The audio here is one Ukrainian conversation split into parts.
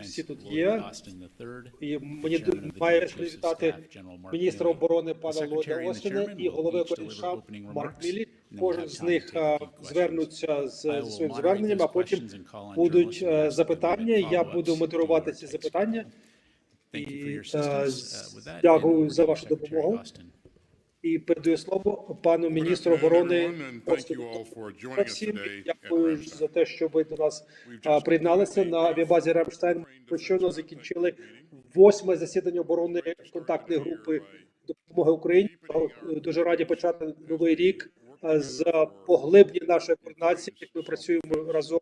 Всі тут Lloyd є. І мені має привітати міністра оборони пана Ллойда Остіна і голови opening Марк Мілі. Кожен з них звернуться з зі своїм зверненням, а потім будуть е, запитання. Я буду модерувати ці запитання. І е, uh, дякую за вашу допомогу. І передаю слово пану міністру оборони. Всім дякую за те, що ви до нас приєдналися на авіабазі Рамштайн. Ми щойно закінчили восьме засідання оборони контактної групи допомоги Україні. Е, Дуже раді почати новий рік е, з поглиблення нашої координації. як Ми працюємо разом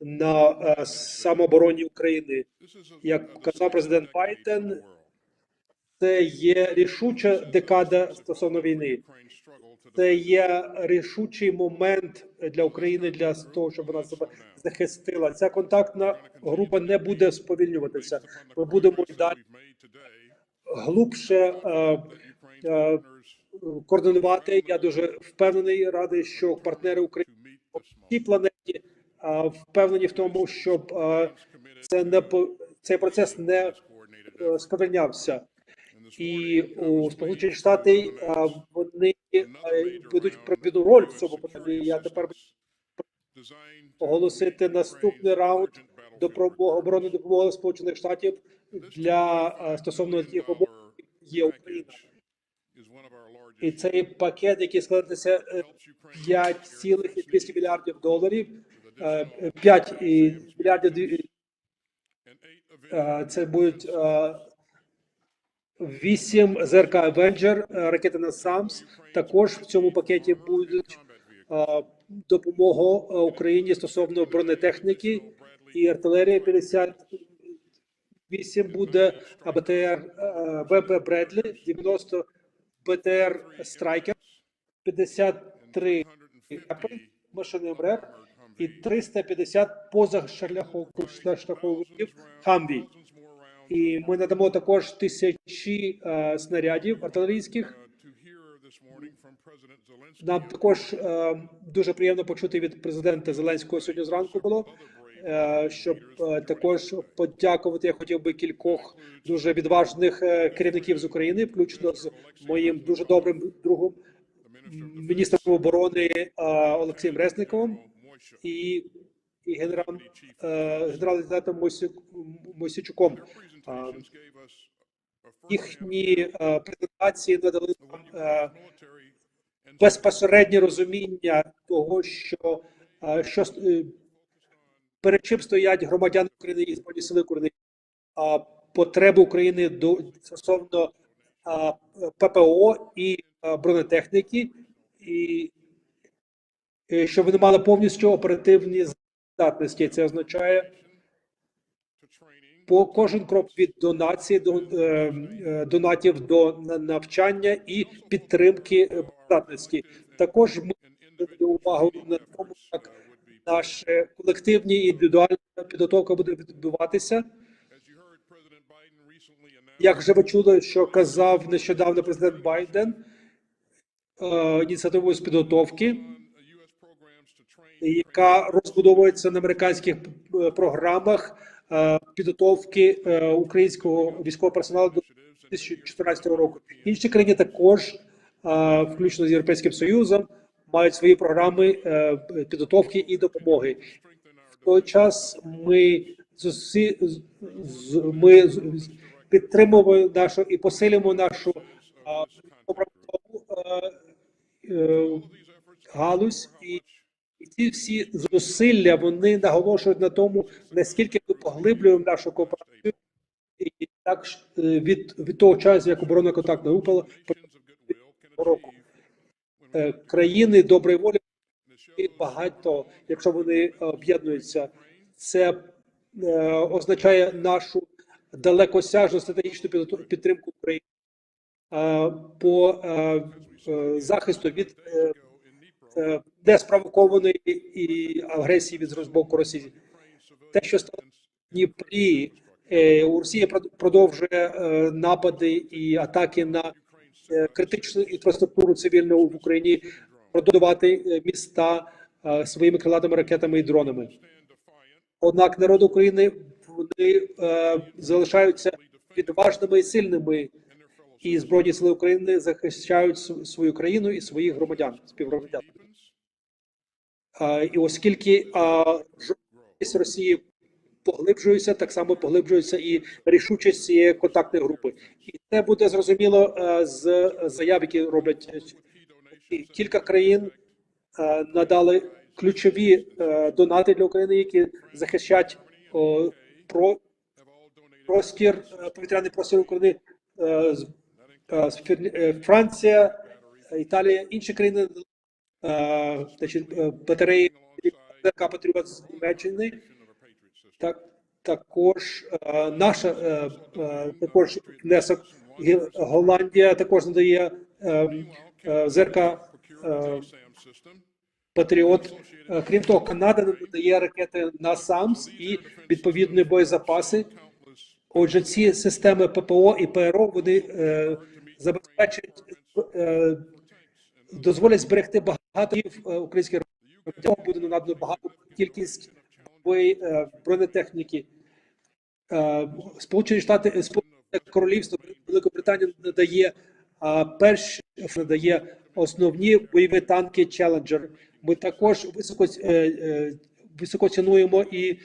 на е, самообороні України. Як казав президент Байден. Це є рішуча декада стосовно війни. Це є рішучий момент для України для того, щоб вона себе захистила. Ця контактна група не буде сповільнюватися. Ми будемо далі глубше е, е, координувати. Я дуже впевнений, радий, що партнери України по всій планеті е, впевнені в тому, щоб е, це не цей процес не е, сповільнявся. І у Сполучені Штати вони е, ведуть провідну роль в цьому питанні. Я тепер оголосити наступний раунд допомоги оборони допомоги Сполучених Штатів для стосовно тих умов, є Україна. І цей пакет, який складається е, 5,200 мільярдів доларів, е, 5 мільярдів е, це будуть е, 8 ЗРК Avenger, е, ракети на САМС. Також в цьому пакеті будуть е, допомога е, Україні стосовно бронетехніки і артилерії 58 буде БТР е, ВП Бредлі, 90 БТР Страйкер, 53 Апель, машини МРЕР і 350 позашляховиків Хамві. І ми надамо також тисячі е, снарядів артилерійських. Нам також е, дуже приємно почути від президента Зеленського сьогодні зранку було, е, щоб е, також подякувати. Я хотів би кількох дуже відважних е, керівників з України, включно з моїм дуже добрим другом, міністром оборони Олексієм Резниковим і, і генерал, е, us a first Їхні е, презентації надали нам е, безпосереднє розуміння того, що, що перед чим стоять громадяни України і збройні сили України, потреби України до стосовно ППО і бронетехніки, і щоб вони мали повністю оперативні здатності. Це означає по кожен крок від донації до е, е, донатів до навчання і підтримки е, здатності. Також ми увагу на тому, як наша колективні і індивідуальна підготовка буде відбуватися. Як вже ви чули, що казав нещодавно президент Байден е, ініціативою з підготовки, яка розбудовується на американських е, програмах е, підготовки е, українського військового персоналу до 2014 року. Інші країни також, включно з Європейським Союзом, мають свої програми підготовки і допомоги. В той час ми зусі, ми підтримуємо нашу і посилюємо нашу галузь і і ці всі зусилля вони наголошують на тому, наскільки ми поглиблюємо нашу кооперацію, і так е, від, від того часу, як оборонна контактна група року. Е, країни доброї волі багато, якщо вони е, об'єднуються, це е, означає нашу далекосяжну стратегічну підтримку України е, по е, захисту від е, неспровокованої і агресії від з боку Росії. Те, що стало в Дніпрі, е, прод- продовжує е, напади і атаки на е, критичну інфраструктуру цивільну в Україні, продовжувати е, міста е, своїми крилатими ракетами і дронами. Однак народ України вони е, залишаються відважними і сильними, і збройні сили України захищають свою країну і своїх громадян, співгромадян. І оскільки жорсткість Росії поглиблюється, так само поглиблюється і рішучість цієї контактної групи. І це буде зрозуміло е, з заяв, які роблять е, кілька країн е, надали ключові донати для України, які захищать о, про простір, повітряний простір України. З- Франція, Італія, інші країни, значить, е, батареї ЗРК Патріот з Німеччини. Так, також е, наша е, е, також внесок Голландія також надає е, е, ЗРК е. Патріот. Е, Крім того, Канада надає ракети на САМС і відповідні боєзапаси. Отже, ці системи ППО і ПРО вони е, забезпечують, е, дозволять зберегти багато е, українських громадян. Буде надано багато кількість е, бронетехніки. Е, Сполучені Штати, Королівство Великобританія надає перші надає основні бойові танки Challenger. Ми також високо високо цінуємо і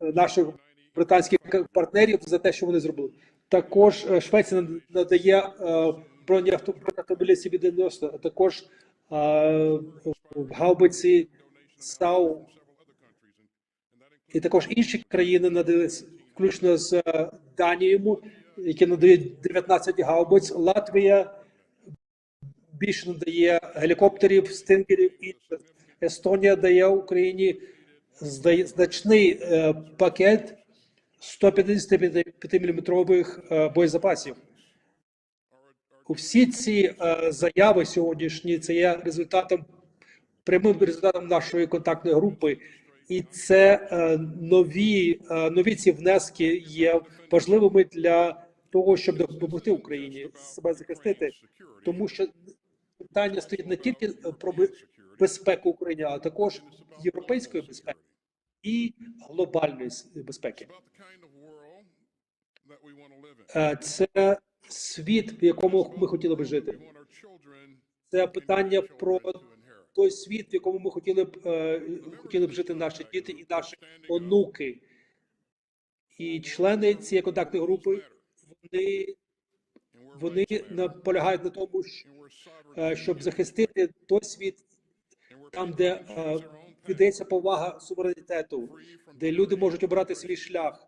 наших британських партнерів за те, що вони зробили. Також Швеція надає бронеавто- бронеавтомобілі CB-90, а також гаубиці САУ і також інші країни надали, включно з е, Данією, які надають 19 гаубиць. Латвія більше надає гелікоптерів, стингерів. І Естонія дає Україні значний е, пакет 155 мм боєзапасів. Всі ці е, заяви сьогоднішні це є результатом прямим результатом нашої контактної групи, і це е, нові, е, нові ці внески є важливими для того, щоб допомогти Україні себе захистити, тому що питання стоїть не тільки про безпеку України, а також європейської безпеки і глобальної безпеки. Це світ, в якому ми хотіли би жити. Це питання про той світ, в якому ми хотіли б е, хотіли б жити наші діти і наші онуки. І члени цієї контактної групи вони, вони наполягають на тому, е, щоб захистити той світ, там, де е, віддається повага суверенітету, де люди можуть обрати свій шлях,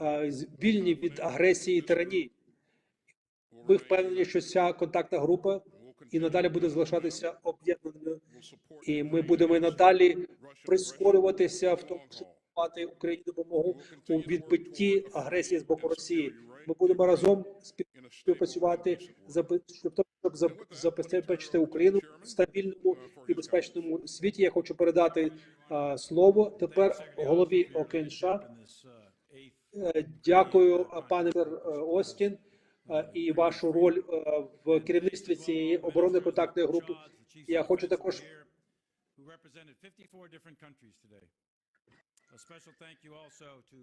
е, вільні від агресії і тиранії. Ми впевнені, що ця контактна група і надалі буде залишатися об'єднаною, і ми будемо надалі прискорюватися в тому, щоб давати Україні допомогу у відбитті агресії з боку Росії. Ми будемо разом співпрацювати, щоб забезпечити Україну в стабільному і безпечному світі. Я хочу передати а, слово тепер голові ОКНШ. Е, Дякую, пане е, Остін, і вашу роль е, в керівництві цієї оборонної контактної групи. Я хочу також who represented 54 different countries today. A special thank you also to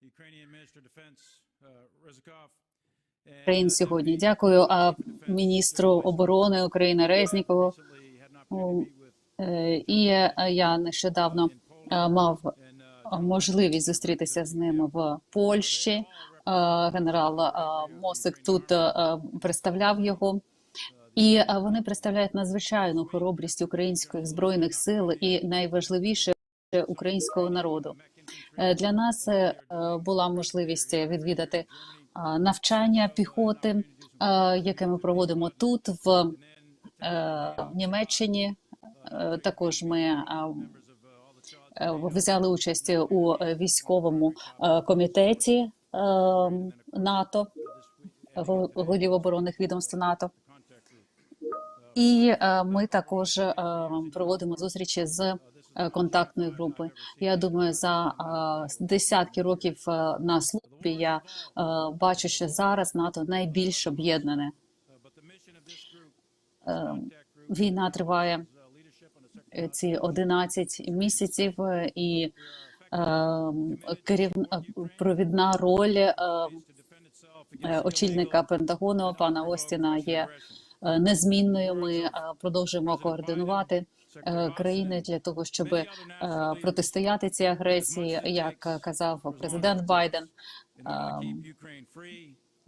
the Ukrainian Minister of Defense, uh, Україн uh, сьогодні. Дякую а, міністру оборони України Резнікову. Е, І е, я нещодавно е, мав uh, е, можливість зустрітися з ним в Польщі. Е, Генерал е, Мосик тут е, представляв його. І вони представляють надзвичайну хоробрість українських збройних сил і найважливіше українського народу. Для нас була можливість відвідати навчання піхоти, яке ми проводимо тут в Німеччині. Також ми взяли участь у військовому комітеті НАТО, гол- голів оборонних відомств НАТО. І е, ми також е, проводимо зустрічі з е, контактної групи. Я думаю, за десятки років на службі я бачу, що зараз НАТО найбільш об'єднане. Війна триває ці 11 місяців, і керівна провідна роль е, е, очільника Пентагону пана Остіна є е, незмінною. Ми е, продовжуємо координувати е, країни для того, щоб е, протистояти цій агресії, як казав президент Байден.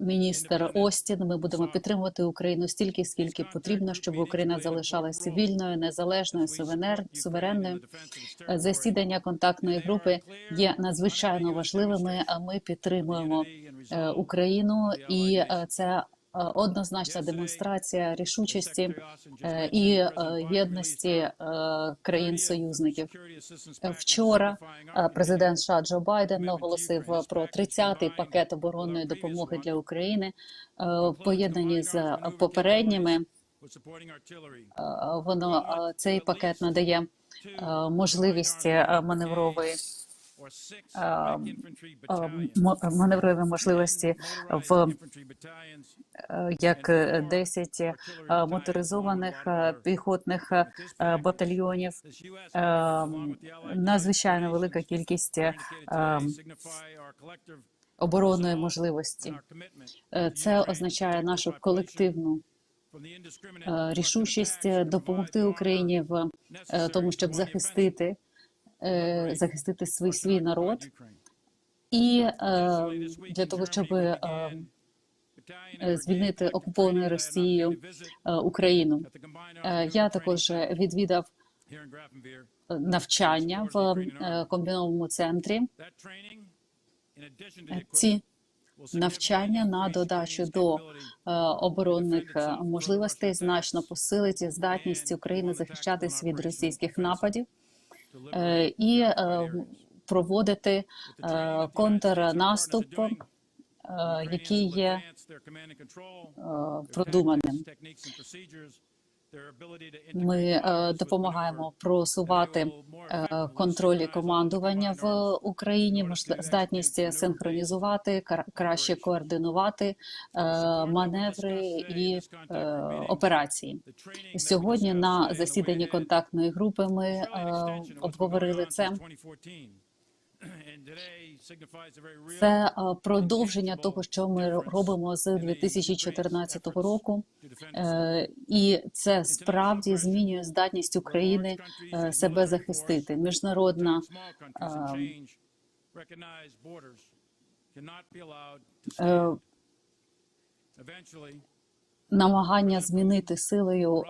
Міністр Остін, ми будемо підтримувати Україну стільки, скільки потрібно, щоб Україна залишалася вільною, незалежною, суверенною. Засідання контактної групи є надзвичайно важливими. А ми підтримуємо е, Україну, і е, це однозначна демонстрація рішучості і єдності країн-союзників. Вчора е, президент США Джо Байден оголосив про 30-й пакет оборонної допомоги для України, е, поєднані з попередніми. Е, Воно е, цей пакет надає е, можливість маневрової маневрові можливості в е, як е, 10 е, моторизованих е, піхотних е, батальйонів. Е, Надзвичайно велика кількість оборонної можливості. Це означає нашу колективну рішучість допомогти Україні в тому, щоб захистити захистити свій свій народ, і е, для того, щоб е, е, звільнити окупованою Росією е, Україну. Е, Я також відвідав е, навчання в е, комбінованому центрі. Е, Ці навчання на додачу до е, оборонних е, можливостей значно посилить здатність України захищатись від російських нападів е, і е, проводити е, контрнаступ, е, який є е, продуманим. Ми е, допомагаємо просувати е, контроль і командування в Україні, здатність синхронізувати, кра- краще координувати е, маневри і операції. Сьогодні на засіданні контактної групи ми обговорили це. Це продовження того, що ми робимо з 2014 року, Е, і це справді змінює здатність України е, себе захистити. Міжнародна е, намагання змінити силою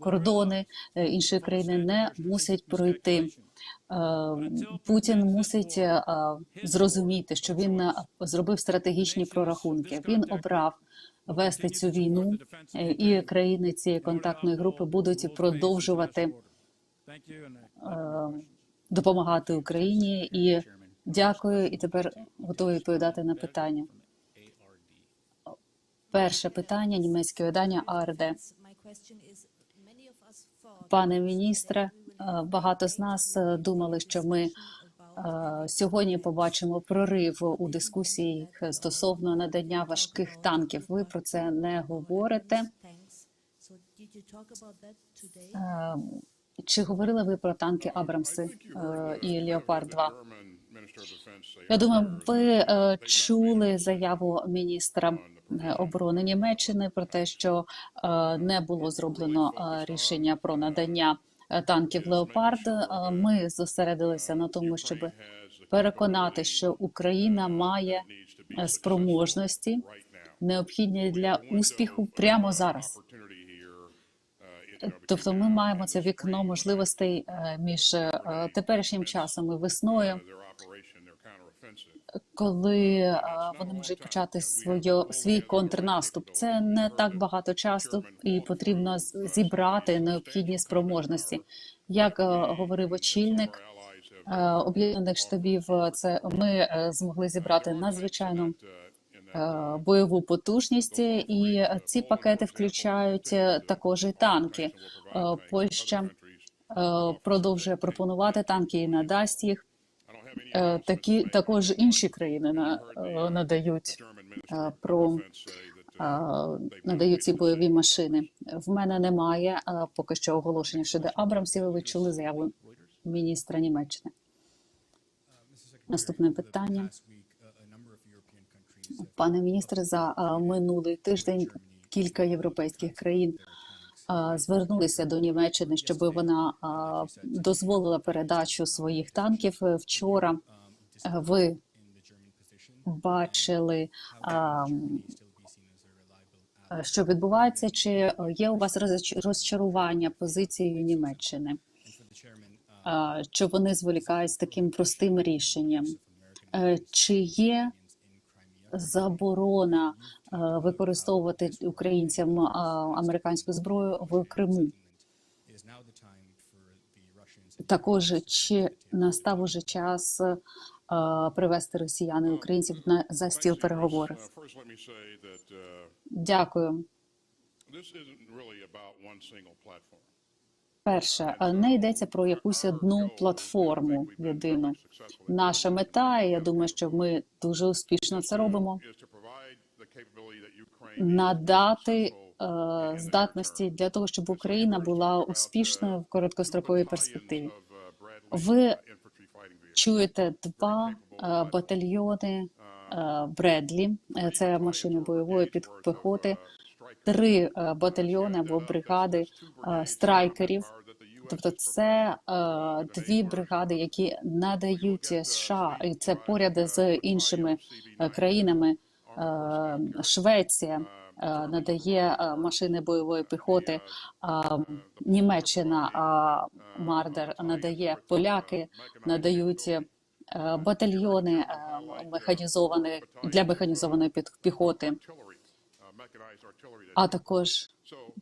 кордони іншої країни не мусять пройти. Е, Путін мусить е, зрозуміти, що він е, зробив стратегічні прорахунки. Він обрав вести цю війну, е, і країни цієї контактної групи будуть продовжувати допомагати Україні. І дякую. І тепер готові відповідати на питання. Перше питання німецьке видання АРД. Пане міністре, багато з нас е, думали, що ми е, сьогодні побачимо прорив у дискусії стосовно надання важких танків. Ви про це не говорите. Е, Чи говорили ви про танки Абрамси е, і Леопард 2 Я думаю, ви е, чули заяву міністра е, оборони Німеччини про те, що е, не було зроблено е, рішення про надання е, танків Леопард. Е, Ми зосередилися на тому, щоб переконати, що Україна має е, спроможності необхідні для успіху прямо зараз. Тобто, ми маємо це вікно можливостей е, між е, теперішнім часом і весною, коли е, вони можуть почати своє, свій контрнаступ. Це не так багато часу, і потрібно зібрати необхідні спроможності. Як е, говорив очільник е, об'єднаних штабів, це ми змогли зібрати надзвичайну бойову потужність, і ці пакети включають також і танки. Польща продовжує пропонувати танки і надасть їх. Е, Такі також інші країни на, е, надають е, про надають ці бойові машини. В мене немає поки що оголошення щодо Абрамсів. Ви чули заяву міністра Німеччини. Наступне питання. Пане міністре, за минулий тиждень кілька європейських країн звернулися до Німеччини, щоб вона дозволила передачу своїх танків. Вчора е, ви бачили, що відбувається, чи є у вас розч- розчарування позицією Німеччини? Що вони зволікають з таким простим рішенням? Е, Чи є заборона е, використовувати українцям е, американську зброю в Криму? Також чи настав уже час е, привести росіян і українців на за стіл переговорів? Дякую. this. Перше, не йдеться про якусь одну платформу єдину. Наша мета, і я думаю, що ми дуже успішно це робимо. Надати е, здатності для того, щоб Україна була успішною в короткостроковій перспективі. Ви чуєте два е, батальйони е, Бредлі, це машини бойової піхоти, три е, батальйони або бригади е, страйкерів. Тобто це е, дві бригади, які надають США, і це поряд з іншими е, країнами. Е, Швеція е, надає е, машини бойової піхоти, а Німеччина а Мардер надає поляки, надають е, батальйони е, механізовані для механізованої піхоти, а також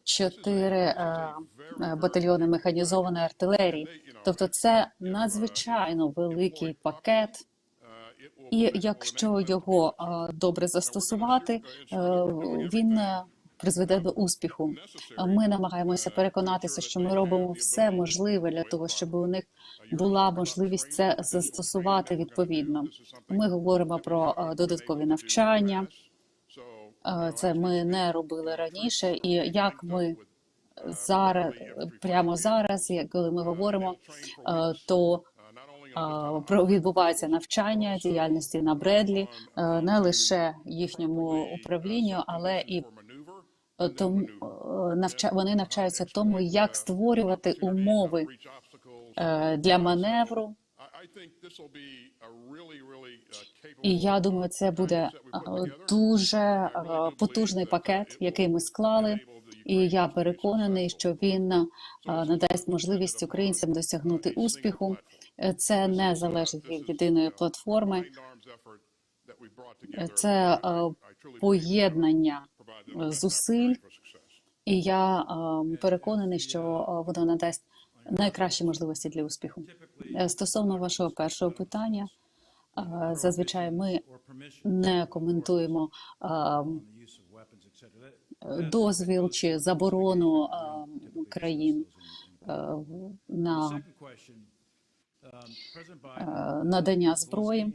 чотири е, е, батальйони механізованої артилерії. Тобто, це надзвичайно великий пакет. uh, І якщо його е, добре застосувати, він призведе до успіху. Ми намагаємося переконатися, що ми робимо все можливе для того, щоб у них була можливість це застосувати відповідно. Ми говоримо про додаткові навчання. Е, Це ми не робили раніше, і як ми зараз прямо зараз, як коли ми говоримо, е, то е, відбувається навчання діяльності на Бредлі, не лише їхньому управлінню, але і тому вони навчаються тому, як створювати умови для маневру. Uh, І я думаю, це буде дуже потужний пакет, який ми склали. І я переконаний, що він надасть можливість українцям досягнути успіху. Це не залежить від єдиної платформи, це поєднання зусиль. І я переконаний, що воно надасть найкращі можливості для успіху. Е, Стосовно вашого першого питання, е, зазвичай ми не коментуємо е, дозвіл чи заборону країн на надання зброї.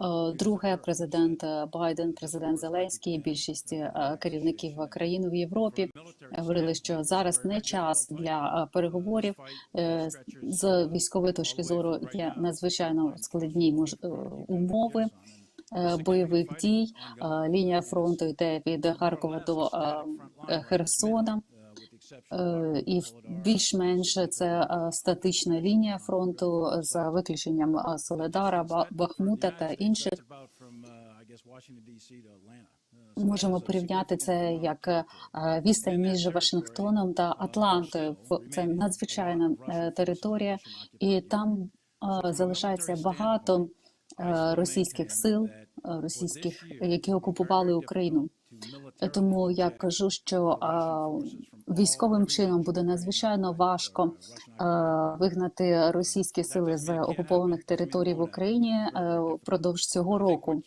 Е, Друге, президент Байден, президент Зеленський, більшість е, керівників країн в Європі говорили, що зараз не час для е, переговорів. Е, З військової точки зору є надзвичайно складні е, умови е, бойових дій. Е, Лінія фронту йде від Харкова до е, е, Херсона. І в- більш-менш це е, статична лінія фронту за виключенням е, Соледара, Ба- Бахмута та інших. Можемо порівняти це як е, відстань між Вашингтоном та Атлантою. Це надзвичайна е, територія, і там е, залишається багато е, російських сил, е, російських, які окупували Україну. Е, Тому я кажу, що е, військовим чином буде надзвичайно важко е, вигнати російські сили з окупованих територій в Україні е, впродовж цього року.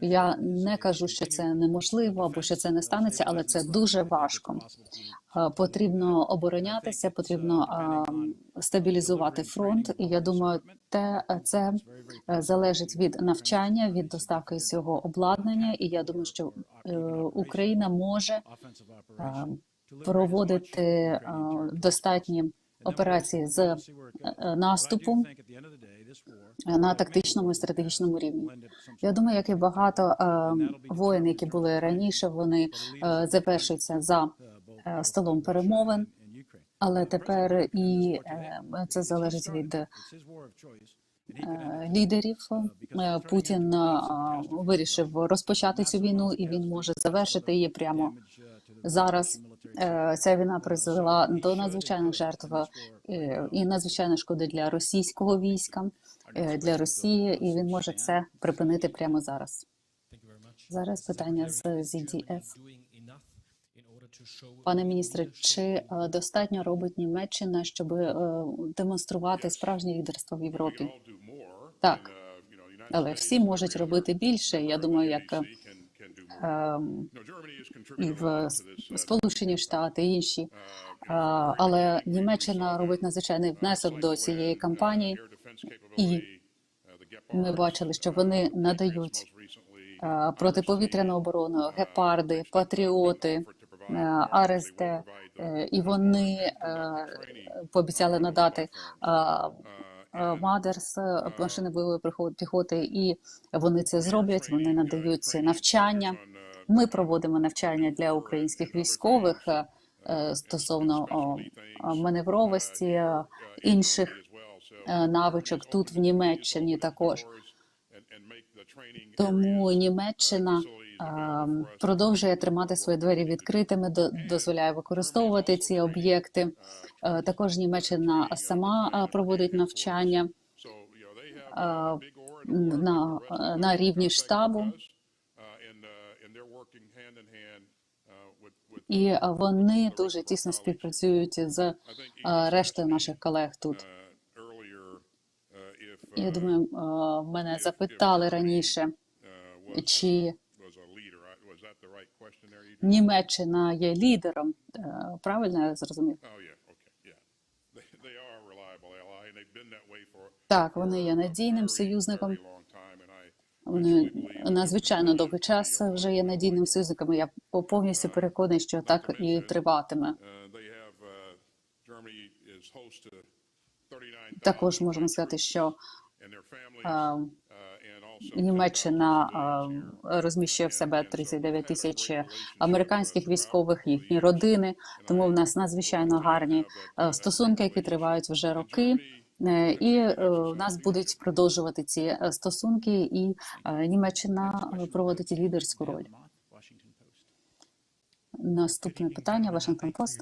Я не кажу, що це неможливо або що це не станеться, але це дуже важко. Е, Потрібно оборонятися, потрібно стабілізувати фронт. І я думаю, те це залежить від навчання, від доставки цього обладнання. І я думаю, що Україна може. Проводити е, достатні операції з е, наступу. Е, на тактичному і стратегічному рівні. Я думаю, як і багато воїн, які були раніше, вони завершуються за столом перемовин, але тепер і це залежить від лідерів. Путін вирішив розпочати цю війну, і він може завершити її прямо зараз. Е, Ця війна призвела до надзвичайних жертв е, і надзвичайної шкоди для російського війська, е, для Росії, і він може це припинити прямо зараз. Зараз питання з ZDF. Пане міністре, чи достатньо робить Німеччина, щоб демонструвати справжнє лідерство в Європі? Так, але всі можуть робити більше. Я думаю, як і в Сполучені Штати, і інші. Е, Але Німеччина робить надзвичайний внесок до цієї кампанії, і ми бачили, що вони надають протиповітряну оборону, гепарди, патріоти, е, АРСД, е, і вони е, пообіцяли надати е, е, Мадерс, е, машини бойової приход- піхоти, і вони це зроблять. Вони надають навчання. Ми проводимо навчання для українських військових е, е, стосовно маневровості е, інших е, навичок тут в Німеччині також. Тому Німеччина е, продовжує тримати свої двері відкритими, до- дозволяє використовувати ці об'єкти. Е, Також Німеччина сама е, проводить навчання е, на, на рівні штабу, і вони дуже тісно співпрацюють з рештою наших колег тут. Я думаю, мене запитали раніше, чи Німеччина є лідером. Е, Правильно я зрозумів? Так, вони є надійним союзником. Вони надзвичайно довгий час вже є надійним союзником. Я повністю переконаний, що так і триватиме. Також можемо сказати, що Німеччина е, розміщує в себе 39 тисяч американських військових, їхні родини. Тому в нас надзвичайно гарні е, стосунки, які тривають вже роки. Е, І е, у нас будуть продовжувати ці е, стосунки, і е, Німеччина е, проводить лідерську роль. Наступне питання, Вашингтон Пост.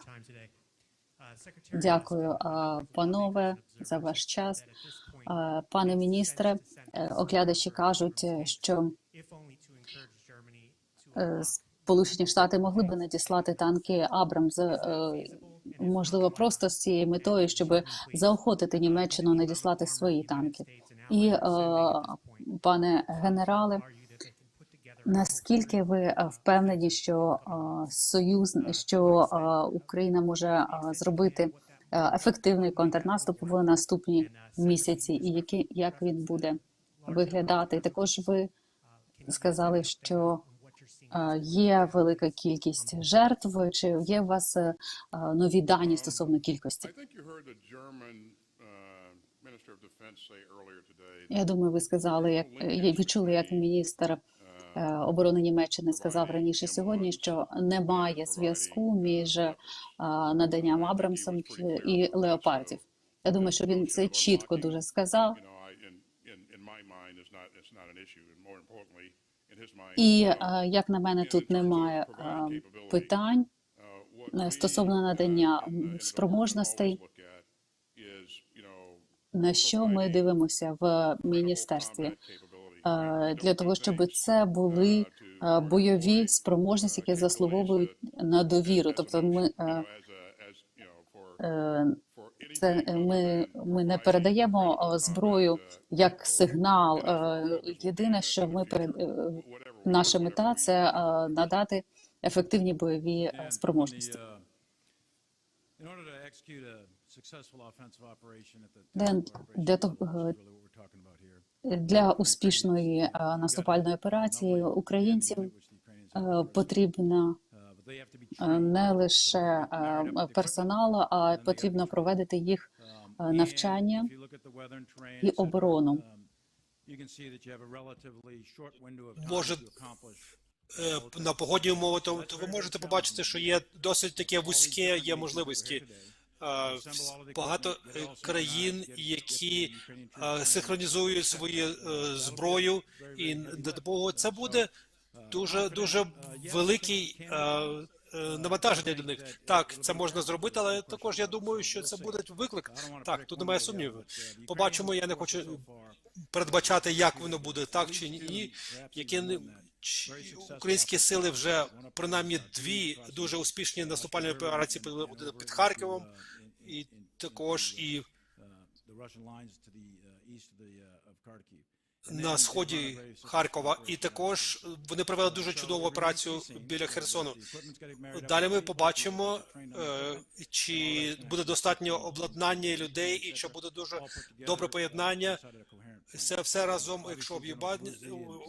Дякую, панове, за ваш час. А, Пане міністре, е, оглядачі кажуть, е, що е, Сполучені Штати могли би надіслати танки Абрамс, е, можливо, просто з цією метою, щоб заохотити Німеччину надіслати свої танки. І, е, пане генерале, наскільки ви е, впевнені, що е, союз, що е, Україна може е, зробити е, ефективний контрнаступ в наступні місяці, і які як він буде виглядати? Також ви сказали, що е, є велика кількість жертв. Чи є у вас е, е, нові дані стосовно кількості? Я думаю, ви сказали, як відчули, як міністр е, оборони Німеччини сказав раніше сьогодні, що немає зв'язку між е, наданням Абрамсом і леопардів. Я думаю, що він це чітко дуже сказав. І е, як на мене, тут немає питань стосовно надання спроможностей. На що ми дивимося в міністерстві для того, щоб це були бойові спроможності, які заслуговують на довіру. Тобто, ми е, це ми, ми не передаємо зброю як сигнал. Єдине, що ми перед е, наша мета це надати ефективні бойові спроможності. Для- того, е. Для успішної е, наступальної операції українцям е, uh, е, trained. не лише е, персоналу, а потрібно проводити їх Um, е, навчання і оборону. um, Може, е, на погодні умови, то ви можете побачити, що є досить таке вузьке є можливості. Е, Багато е, країн, які е, синхронізують свою зброю і до допомогу. Це буде дуже дуже великий навантаження для них. Так, це можна зробити, але також я думаю, що це буде виклик. Так, тут немає сумніву. Побачимо. Я не хочу передбачати, як воно буде, так чи ні. Які українські сили вже принаймні дві дуже успішні наступальні операції під Харковом, і також і на сході Харкова. І також вони провели дуже чудову операцію біля Херсону. Далі ми побачимо, е, чи буде достатньо обладнання людей, і чи буде дуже добре поєднання. Це все разом, якщо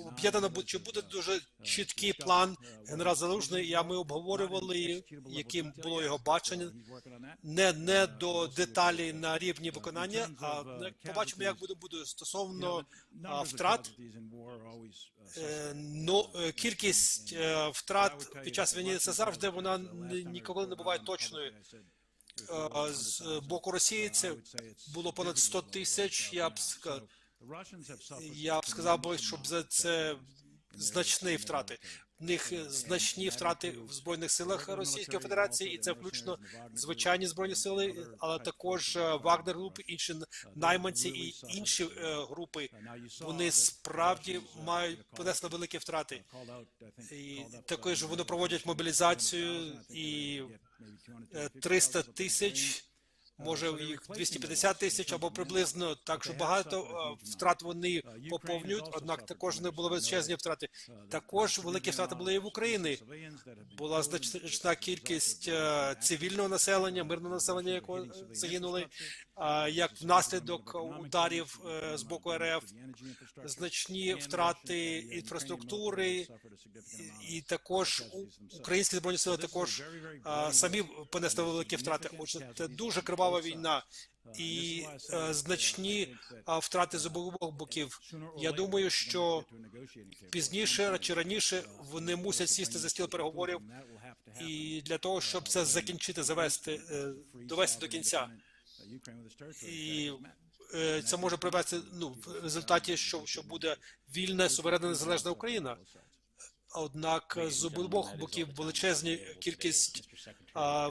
об'єднано чи буде дуже чіткий план. Генерал Залужний, я ми обговорювали, яким було його бачення. Не, не до деталей на рівні виконання, а побачимо, як буде буде стосовно втрат. Ну, кількість е, втрат під час війни це завжди вона ні- ніколи не буває точною. З боку Росії це було понад 100 тисяч. Я б ска- я б сказав щоб за це значні втрати. В них е, значні втрати в збройних силах Російської Федерації, і це включно звичайні збройні сили, але також е, Вагнер групи, інші найманці і інші е, групи. Вони справді мають понесли великі втрати. І також вони проводять мобілізацію і е, 300 тисяч, може їх 250 тисяч або приблизно. Так що багато е, втрат вони поповнюють. Однак також не було величезні втрати. Також великі втрати були і в Україні. Була значна кількість е, цивільного населення, мирного населення, якого загинули, як внаслідок ударів е, з боку РФ, значні втрати інфраструктури, і, також українські збройні сили також самі понесли великі втрати. Отже, це дуже кривава війна і е, значні втрати з обох боків. Я думаю, що пізніше чи раніше вони мусять сісти за стіл переговорів і для того, щоб це закінчити, завести, е, довести до кінця. І е, це може привести ну, в результаті, що, що буде вільна, суверенна, незалежна Україна. Однак з обох боків величезні кількість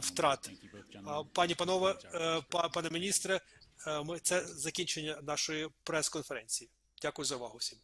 втрат. Пані панове, е, па- пане міністре, е, це закінчення нашої прес-конференції. Дякую за увагу всім.